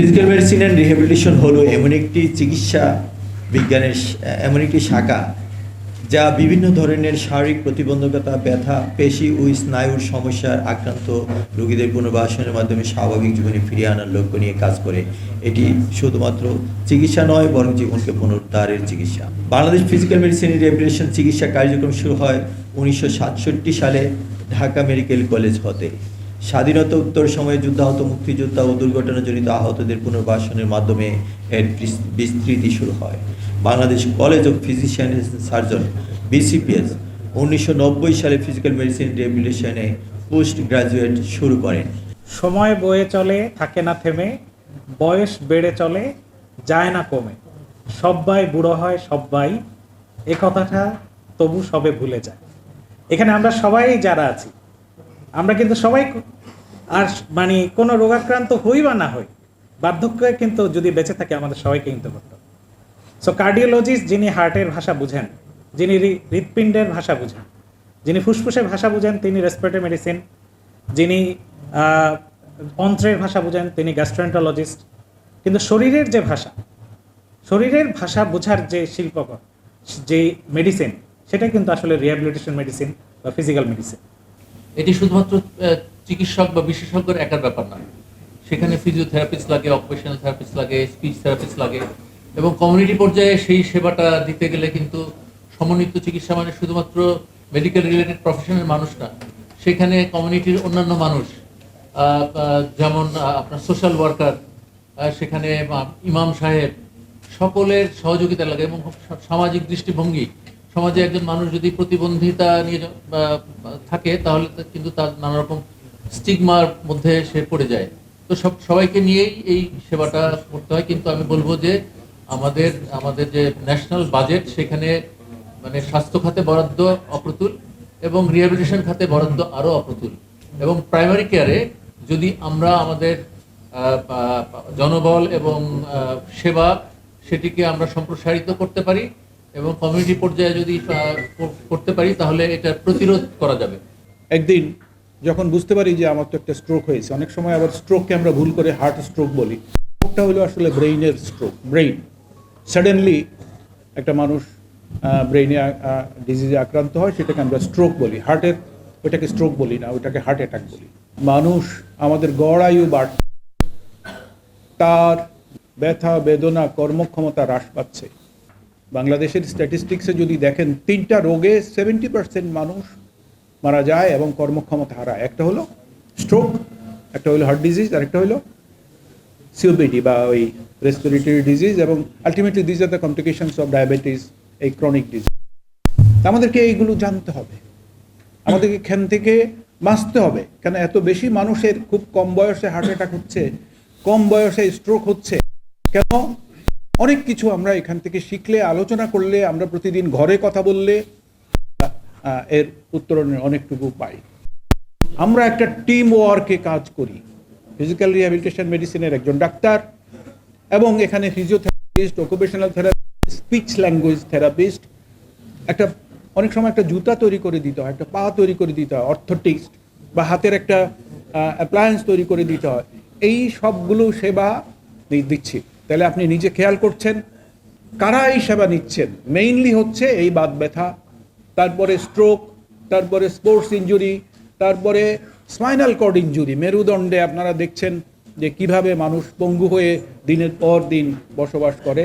Physical medicine and rehabilitation হলো এমন একটি চিকিৎসা বিজ্ঞানের এমন একটি শাখা যা বিভিন্ন ধরনের শারীরিক প্রতিবন্ধকতা, ব্যথা, পেশি ও স্নায়ুর সমস্যার আক্রান্ত রোগীদের পুনর্বাসনের মাধ্যমে স্বাভাবিক জীবনে ফিরিয়ে আনার লক্ষ্য নিয়ে কাজ করে। এটি শুধুমাত্র চিকিৎসা নয়, বরং জীবনকে পুনরুদ্ধারের চিকিৎসা। বাংলাদেশ ফিজিক্যাল মেডিসিন রিহ্যাবিলিটেশন চিকিৎসা কার্যক্রম শুরু হয় উনিশশো সাতষট্টি সালে ঢাকা মেডিকেল কলেজ হতে। স্বাধীনতা উত্তর সময়ে যুদ্ধাহত মুক্তিযোদ্ধা ও দুর্ঘটনাজনিত আহতদের পুনর্বাসনের মাধ্যমে এর বিস্তৃতি শুরু হয়। Bangladesh college of physician surgeon, BCPS, উনিশশো নব্বই সালে ফিজিক্যাল মেডিসিন রিহ্যাবিলিটেশনে পোস্ট গ্রাজুয়েট শুরু করেন। সময় বয়ে চলে, থাকে না থেমে, বয়স বেড়ে চলে, যায় না কমে। সব্বাই বুড়ো হয়, সব্বাই এ কথাটা তবু সবে ভুলে যায়। এখানে আমরা সবাই যারা আছি আমরা কিন্তু সবাই আর মানে কোনো রোগাক্রান্ত হই বা না হই, বার্ধক্যে কিন্তু যদি বেঁচে থাকে, আমাদের সবাইকে কিন্তু করতে সো কার্ডিওলজিস্ট যিনি হার্টের ভাষা বুঝেন, যিনি হৃৎপিণ্ডের ভাষা বুঝেন, যিনি ফুসফুসের ভাষা বুঝেন, তিনি রেসপিরেটরি মেডিসিন যিনি অন্ত্রের ভাষা বুঝেন, তিনি গ্যাস্ট্রেন্টোলজিস্ট কিন্তু শরীরের যে ভাষা, শরীরের ভাষা বোঝার যে শিল্পকর যে মেডিসিন সেটা কিন্তু আসলে রিহ্যাবিলিটেশন মেডিসিন বা ফিজিক্যাল মেডিসিন এটি শুধুমাত্র চিকিৎসক বা বিশেষজ্ঞর একার ব্যাপার না। সেখানে ফিজিওথেরাপিস্ট লাগে অকুপেশনাল থেরাপিস্ট লাগে স্পিচ থেরাপিস্ট লাগে এবং কমিউনিটি পর্যায়ে সেই সেবাটা দিতে গেলে কিন্তু সমন্বিত চিকিৎসা মানে শুধুমাত্র মেডিকেল রিলেটেড প্রফেশনের মানুষ না, সেখানে কমিউনিটির অন্যান্য মানুষ যেমন আপনার সোশ্যাল ওয়ার্কার সেখানে ইমাম সাহেব, সকলের সহযোগিতা লাগে এবং সামাজিক দৃষ্টিভঙ্গি সমাজে একজন মানুষ যদি প্রতিবন্ধিতা নিয়ে থাকে, তাহলে কিন্তু তার নানা রকম স্টিগমার মধ্যে সে পড়ে যায়। তো সব, সবাইকে নিয়েই এই সেবাটা করতে হয়। কিন্তু আমি বলব যে আমাদের আমাদের যে ন্যাশনাল বাজেট, সেখানে মানে স্বাস্থ্য খাতে বরাদ্দ অপ্রতুল এবং রিহ্যাবিলিটেশন খাতে বরাদ্দ আরও অপ্রতুল। এবং প্রাইমারি কেয়ারে যদি আমরা আমাদের জনবল এবং সেবা সেটিকে আমরা সম্প্রসারিত করতে পারি এবং কমিউনিটি পর্যায়ে যদি করতে পারি, তাহলে এটা প্রতিরোধ করা যাবে। একদিন যখন বুঝতে পারি যে আমার তো একটা স্ট্রোক হয়েছে, অনেক সময় আবার স্ট্রোককে আমরা ভুল করে হার্ট স্ট্রোক বলি। স্ট্রোকটা হলো আসলে ব্রেইনের স্ট্রোক ব্রেইন সাডেনলি একটা মানুষ ব্রেইনে ডিজিজে আক্রান্ত হয়, সেটাকে আমরা স্ট্রোক বলি। হার্টের ওইটাকে স্ট্রোক বলি না, ওইটাকে হার্ট অ্যাটাক বলি। মানুষ আমাদের গড় আয়ু বাড়, তার ব্যথা, বেদনা, কর্মক্ষমতা হ্রাস পাচ্ছে। বাংলাদেশের স্ট্যাটিস্টিক্সে যদি দেখেন, তিনটা রোগে সেভেন্টি পার্সেন্ট মানুষ মারা যায় এবং কর্মক্ষমতা হারায়। একটা হলো স্ট্রোক একটা হলো হার্ট ডিজিজ আর একটা হলো সিওপিডি বা ওই রেসপিরেটরি ডিজিজ এবং ultimately these are the complications of diabetes এই ক্রনিক ডিজিজ আমাদেরকে এইগুলো জানতে হবে। আমাদেরকে এখান থেকে বাঁচতে হবে। কেন এত বেশি মানুষের খুব কম বয়সে হার্ট অ্যাটাক হচ্ছে, কম বয়সে স্ট্রোক হচ্ছে, কেন অনেক কিছু আমরা এখান থেকে শিখলে, আলোচনা করলে, আমরা প্রতিদিন ঘরে কথা বললে এর উত্তরণের অনেকটুকু পাই। আমরা একটা টিম ওয়ার্কে কাজ করি। ফিজিক্যাল রিহ্যাবিলিটেশন মেডিসিনের একজন ডাক্তার এবং এখানে physiotherapist occupational therapist speech language therapist একটা অনেক সময় একটা জুতা তৈরি করে দিতে হয়, একটা পা তৈরি করে দিতে হয় অর্থোটিক্স বা হাতের একটা অ্যাপ্লায়েন্স তৈরি করে দিতে হয়। এই সবগুলো সেবা দিচ্ছি। তাহলে আপনি নিজে খেয়াল করছেন কারা এই সেবা নিচ্ছেন। মেইনলি হচ্ছে এই বাদ ব্যথা, তারপরে স্ট্রোক তারপরে স্পোর্টস ইঞ্জুরি তারপরে স্পাইনাল কর্ড ইঞ্জুরি মেরুদণ্ডে আপনারা দেখছেন যে কীভাবে মানুষ পঙ্গু হয়ে দিনের পর দিন বসবাস করে।